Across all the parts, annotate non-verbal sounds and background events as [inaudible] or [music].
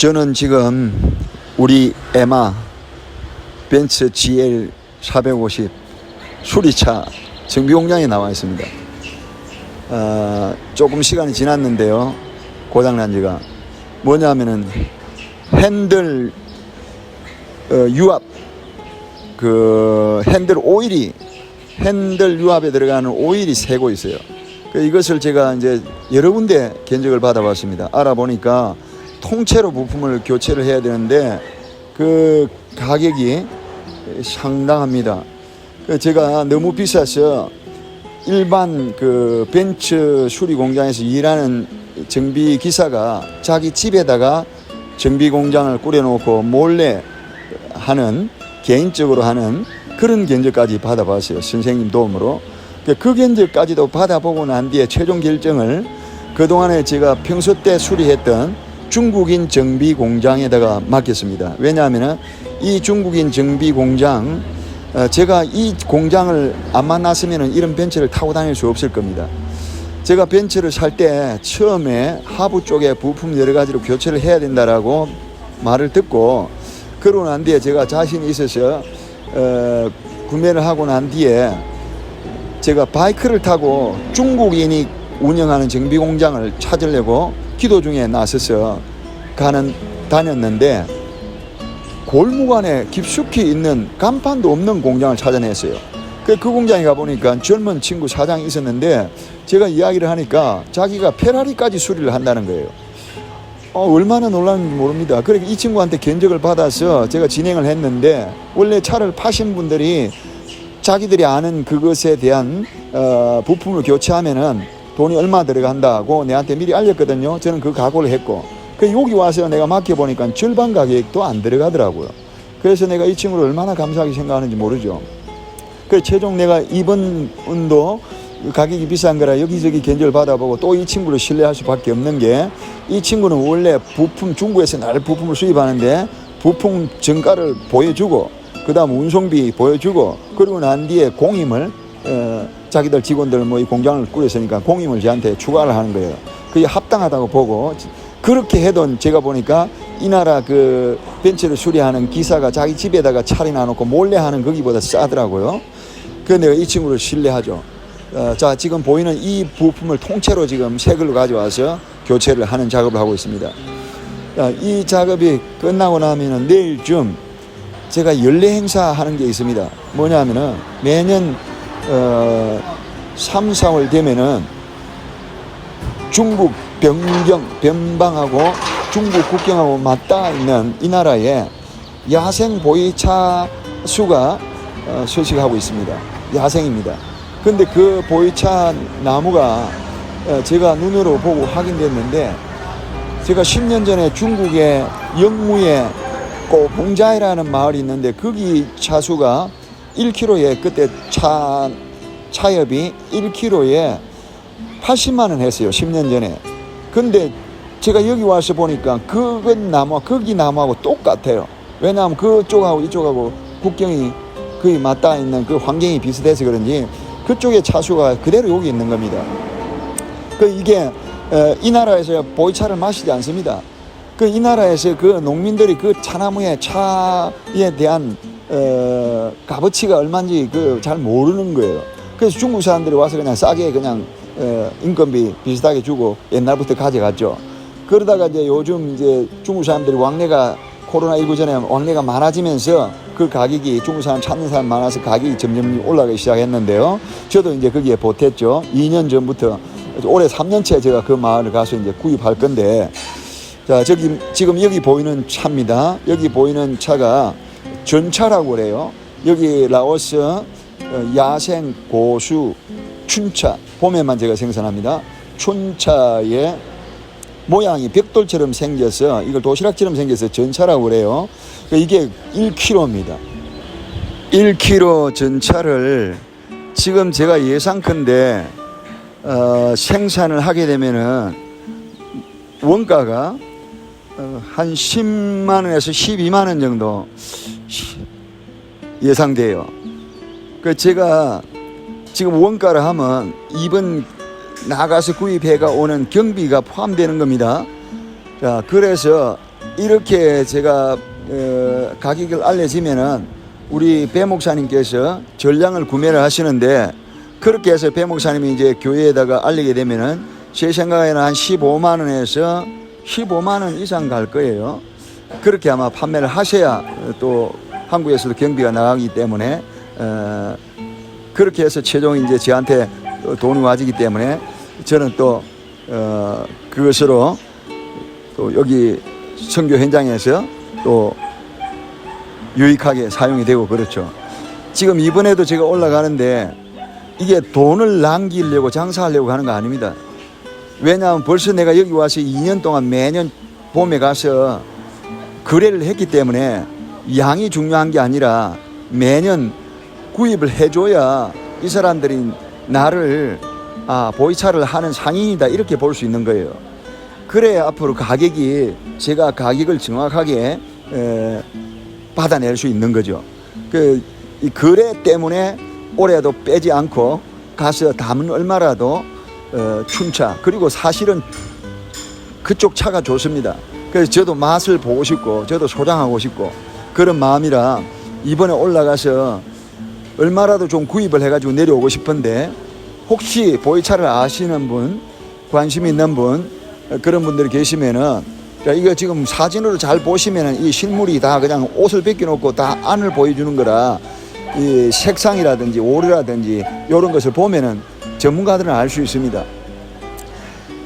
저는 지금 우리 에마 벤츠 GL 450 수리차 정비 공장에 나와 있습니다. 어, 조금 시간이 지났는데요. 고장난 지가 뭐냐면은 핸들 어, 유압 그 핸들 오일이 핸들 유압에 들어가는 오일이 새고 있어요. 그 이것을 제가 이제 여러 군데 견적을 받아봤습니다. 알아보니까 통째로 부품을 교체를 해야 되는데 그 가격이 상당합니다. 그 제가 너무 비싸서 일반 그 벤츠 수리 공장에서 일하는 정비 기사가 자기 집에다가 정비 공장을 꾸려놓고 몰래 하는 개인적으로 하는 그런 견적까지 받아봤어요. 선생님 도움으로. 그 견적까지도 받아보고 난 뒤에 최종 결정을 그동안에 제가 평소 때 수리했던 중국인 정비 공장에다가 맡겼습니다. 왜냐하면 이 중국인 정비 공장 어, 제가 이 공장을 안 만났으면 이런 벤츠를 타고 다닐 수 없을 겁니다. 제가 벤츠를 살 때 처음에 하부 쪽에 부품 여러 가지로 교체를 해야 된다라고 말을 듣고 그러고 난 뒤에 제가 자신이 있어서 어, 구매를 하고 난 뒤에 제가 바이크를 타고 중국인이 운영하는 정비 공장을 찾으려고 기도 중에 나서서 가는 다녔는데 골목 안에 깊숙이 있는 간판도 없는 공장을 찾아냈어요. 그, 그 공장에 가보니까 젊은 친구 사장이 있었는데 제가 이야기를 하니까 자기가 페라리까지 수리를 한다는 거예요. 어, 얼마나 놀랐는지 모릅니다. 그러니까 이 친구한테 견적을 받아서 제가 진행을 했는데 원래 차를 파신 분들이 자기들이 아는 그것에 대한 어, 부품을 교체하면은 돈이 얼마 들어간다고 내한테 미리 알렸거든요. 저는 그 각오를 했고 그 여기 와서 내가 맡겨보니까 절반 가격도 안 들어가더라고요. 그래서 내가 이 친구를 얼마나 감사하게 생각하는지 모르죠. 그 최종 내가 이번 운도 가격이 비싼 거라 여기저기 견적을 받아보고 또 이 친구를 신뢰할 수밖에 없는 게 이 친구는 원래 부품 중국에서 날 부품을 수입하는데 부품 정가를 보여주고 그 다음 운송비 보여주고 그리고 난 뒤에 공임을 어, 자기들 직원들 뭐 이 공장을 꾸렸으니까 공임을 저한테 추가를 하는 거예요. 그게 합당하다고 보고 그렇게 해도 제가 보니까 이 나라 그 벤츠를 수리하는 기사가 자기 집에다가 차려놔 놓고 몰래 하는 거기보다 싸더라고요. 그래서 내가 이 친구를 신뢰하죠. 어, 자, 지금 보이는 이 부품을 통째로 지금 새 걸로 가져와서 교체를 하는 작업을 하고 있습니다. 자, 이 작업이 끝나고 나면은 내일쯤 제가 연례 행사 하는 게 있습니다. 뭐냐면은 매년 어, 3, 4월 되면은 중국 변경, 변방하고 중국 국경하고 맞닿아 있는 이 나라에 야생 보이차 수가 어, 서식하고 있습니다. 야생입니다. 근데 그 보이차 나무가 어, 제가 눈으로 보고 확인됐는데 제가 10년 전에 중국의 영무에 꼬봉자이라는 마을이 있는데 거기 차수가 1kg에 그때 차 차엽이 1kg에 80만 원 했어요. 10년 전에. 근데 제가 여기 와서 보니까 그건 나무 거기 나무하고 똑같아요. 왜냐하면 그쪽하고 이쪽하고 국경이 거의 맞닿아 있는 그 환경이 비슷해서 그런지 그쪽에 차수가 그대로 여기 있는 겁니다. 그 이게 어, 이 나라에서 보이차를 마시지 않습니다. 그 이 나라에서 그 농민들이 그 차나무의 차에 대한 어, 값어치가 얼마인지 그 잘 모르는 거예요. 그래서 중국 사람들이 와서 그냥 싸게 그냥 어, 인건비 비슷하게 주고 옛날부터 가져갔죠. 그러다가 이제 요즘 이제 중국 사람들이 왕래가 코로나19 전에 왕래가 많아지면서 그 가격이 중국 사람 찾는 사람 많아서 가격이 점점 올라가기 시작했는데요. 저도 이제 거기에 보탰죠. 2년 전부터 올해 3년째 제가 그 마을을 가서 이제 구입할 건데 자, 저기 지금 여기 보이는 차입니다. 여기 보이는 차가 전차라고 그래요. 여기 라오스 어, 야생 고수 춘차 봄에만 제가 생산합니다. 춘차의 모양이 벽돌처럼 생겨서 이걸 도시락처럼 생겨서 전차라고 그래요. 그 이게 1kg입니다. 1kg 전차를 지금 제가 예상컨대 어, 생산을 하게 되면은 원가가 어, 한 10만 원에서 12만 원 정도 예상돼요. 그 제가 지금 원가를 하면 이번 나가서 구입해가 오는 경비가 포함되는 겁니다. 자, 그래서 이렇게 제가 어, 가격을 알려지면은 우리 배 목사님께서 전량을 구매를 하시는데 그렇게 해서 배 목사님이 이제 교회에다가 알리게 되면은 제 생각에는 한 15만 원에서 15만 원 이상 갈 거예요. 그렇게 아마 판매를 하셔야 또 한국에서도 경비가 나가기 때문에 어, 그렇게 해서 최종 이제 저한테 또 돈이 와지기 때문에 저는 또 어, 그것으로 또 여기 선교 현장에서 또 유익하게 사용이 되고 그렇죠. 지금 이번에도 제가 올라가는데 이게 돈을 남기려고 장사하려고 하는 거 아닙니다. 왜냐하면 벌써 내가 여기 와서 2년 동안 매년 봄에 가서 거래를 했기 때문에 양이 중요한 게 아니라 매년 구입을 해줘야 이 사람들이 나를 아 보이차를 하는 상인이다 이렇게 볼 수 있는 거예요. 그래야 앞으로 가격이 제가 가격을 정확하게 에, 받아낼 수 있는 거죠. 그이 거래 때문에 올해도 빼지 않고 가서 담은 얼마라도 어, 춘차 그리고 사실은 그쪽 차가 좋습니다. 그래서 저도 맛을 보고 싶고 저도 소장하고 싶고 그런 마음이라 이번에 올라가서 얼마라도 좀 구입을 해가지고 내려오고 싶은데 혹시 보이차를 아시는 분 관심 있는 분 어, 그런 분들이 계시면은 자, 이거 지금 사진으로 잘 보시면은 이 실물이 다 그냥 옷을 벗겨놓고 다 안을 보여주는 거라 이 색상이라든지 오류라든지 이런 것을 보면은 전문가들은 알 수 있습니다.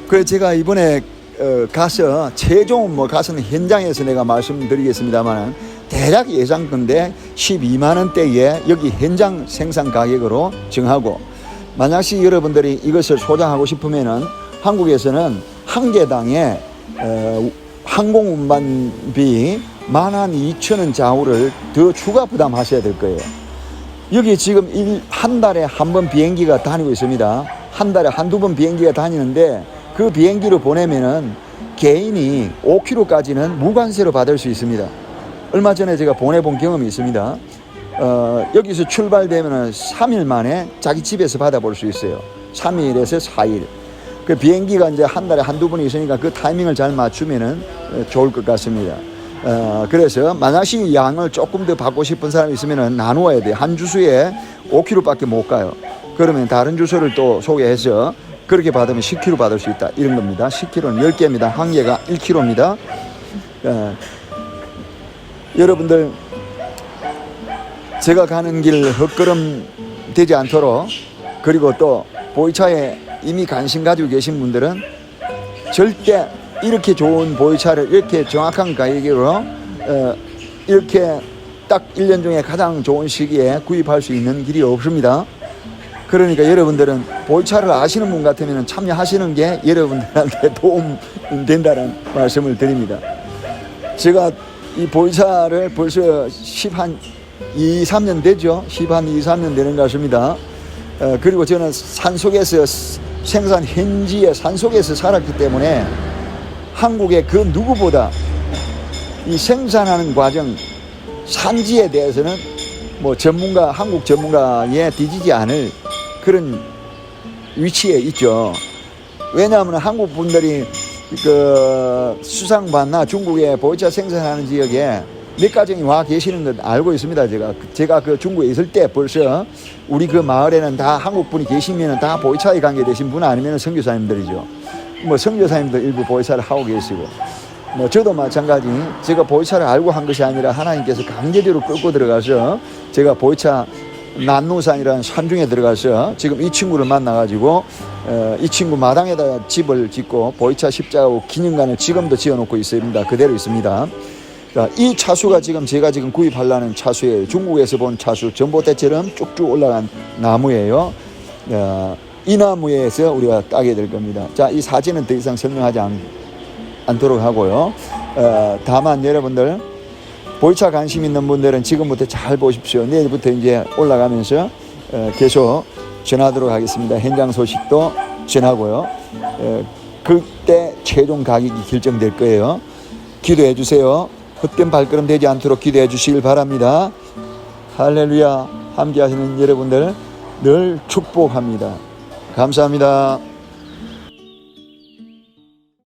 그래서 제가 이번에 어, 가서 최종 뭐 가서는 현장에서 내가 말씀드리겠습니다만 대략 예상건데 12만 원대에 여기 현장 생산 가격으로 정하고 만약시 여러분들이 이것을 소장하고 싶으면은 한국에서는 한 개당에 어, 항공 운반비 만한 2천 원 좌우를 더 추가 부담하셔야 될 거예요. 여기 지금 일, 한 달에 한 번 비행기가 다니고 있습니다. 한 달에 한두 번 비행기가 다니는데 그 비행기로 보내면은 개인이 5km까지는 무관세로 받을 수 있습니다. 얼마 전에 제가 보내본 경험이 있습니다. 어, 여기서 출발되면은 3일 만에 자기 집에서 받아볼 수 있어요. 3일에서 4일. 그 비행기가 이제 한 달에 한두 번 있으니까 그 타이밍을 잘 맞추면은 어, 좋을 것 같습니다. 어, 그래서 만약시 양을 조금 더 받고 싶은 사람이 있으면은 나누어야 돼. 한 주소에 5kg밖에 못 가요. 그러면 다른 주소를 또 소개해서 그렇게 받으면 10kg 받을 수 있다. 이런 겁니다. 10kg는 10개입니다. 한 개가 1kg입니다. 어, 여러분들 제가 가는 길 헛걸음 되지 않도록 그리고 또 보이차에 이미 관심 가지고 계신 분들은 절대 이렇게 좋은 보이차를 이렇게 정확한 가격으로 어, 이렇게 딱 1년 중에 가장 좋은 시기에 구입할 수 있는 길이 없습니다. 그러니까 여러분들은 보이차를 아시는 분 같으면 참여하시는 게 여러분들한테 [laughs] 도움 된다는 말씀을 드립니다. 제가 이 보이차를 벌써 10 한 2, 3년 되죠. 10 한 2, 3년 되는 것 같습니다. 어, 그리고 저는 산속에서 생산 현지의 산속에서 살았기 때문에 한국의 그 누구보다 이 생산하는 과정 산지에 대해서는 뭐 전문가 한국 전문가에 뒤지지 않을 그런 위치에 있죠. 왜냐하면 한국 분들이 그 수상반나 중국의 보이차 생산하는 지역에 몇 가정이 와 계시는 건 알고 있습니다. 제가 제가 그 중국에 있을 때 벌써 우리 그 마을에는 다 한국 분이 계시면은 다 보이차에 관계되신 분 아니면 선교사님들이죠. 뭐 선교사님도 일부 보이차를 하고 계시고 뭐 저도 마찬가지 제가 보이차를 알고 한 것이 아니라 하나님께서 강제적으로 끌고 들어가서 제가 보이차 난노산이라는 산중에 들어가서 지금 이 친구를 만나가지고 어, 이 친구 마당에다 집을 짓고 보이차 십자가하고 기념관을 지금도 지어놓고 있습니다. 그대로 있습니다. 자, 이 차수가 지금 제가 지금 구입하려는 차수예요. 중국에서 본 차수, 전봇대처럼 쭉쭉 올라간 나무예요. 어, 이 나무에서 우리가 따게 될 겁니다. 자, 이 사진은 더 이상 설명하지 않, 않도록 하고요. 어, 다만 여러분들 보이차 관심 있는 분들은 지금부터 잘 보십시오. 내일부터 이제 올라가면서 어, 계속 전하도록 하겠습니다. 현장 소식도 전하고요. 어, 그때 최종 가격이 결정될 거예요. 기도해 주세요. 헛된 발걸음 되지 않도록 기도해 주시길 바랍니다. 할렐루야. 함께 하시는 여러분들 늘 축복합니다. 감사합니다.